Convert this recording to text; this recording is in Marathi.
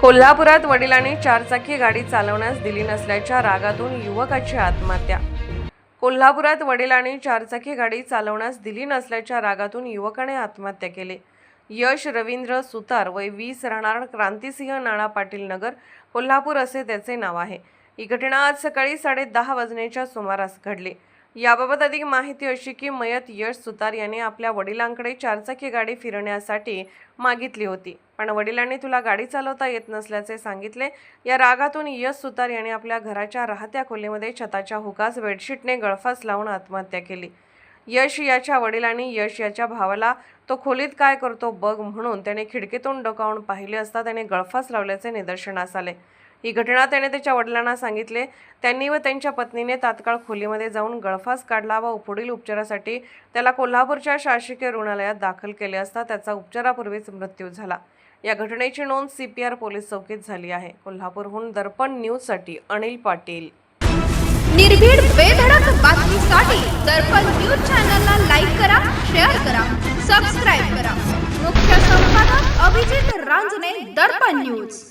कोल्हापुरात वडिलांनी चारचाकी गाडी चालवण्यास दिली नसल्याच्या रागातून युवकाची आत्महत्या. कोल्हापुरात वडिलांनी चारचाकी गाडी चालवण्यास दिली नसल्याच्या रागातून युवकाने आत्महत्या केली. यश रवींद्र सुतार वय वीस राहणार क्रांतिसिंह नाणा पाटील नगर कोल्हापूर असे त्याचे नाव आहे. ही घटना आज सकाळी साडेदहा वाजण्याच्या सुमारास घडली. याबाबत अधिक माहिती अशी की मयत यश सुतार यांनी आपल्या वडिलांकडे चारचाकी गाडी फिरवण्यासाठी मागितली होती. पण वडिलांनी तुला गाडी चालवता येत नसल्याचे सांगितले. या रागातून यश सुतार यांनी आपल्या घराच्या राहत्या खोलीमध्ये छताच्या हुकास बेडशीटने गळफास लावून आत्महत्या केली. यश याच्या वडिलांनी यश याच्या भावाला तो खोलीत काय करतो बघ म्हणून त्याने खिडकीतून डोकावून पाहिले असता त्याने गळफास लावल्याचे निदर्शनास आले. ही घटना त्याने त्याच्या वडिलांना सांगितले. त्यांनी व त्यांच्या पत्नीने तात्काळ खोलीमध्ये जाऊन गळफास काढला व पुढील उपचारासाठी त्याला कोल्हापूरच्या शासकीय रुग्णालयात दाखल केले असता त्याचा उपचारापूर्वीच मृत्यू झाला. या घटनेची नोंद सी पी आर पोलीस चौकीत झाली आहे. कोल्हापूरहून दर्पण न्यूजसाठी अनिल पाटील. निर्भीड बेधडक बातमीसाठी दर्पण न्यूज चॅनलला लाईक करा शेअर करा सबस्क्राईब करा. मुख्य संपादक अभिजित रांजने दर्पण न्यूज.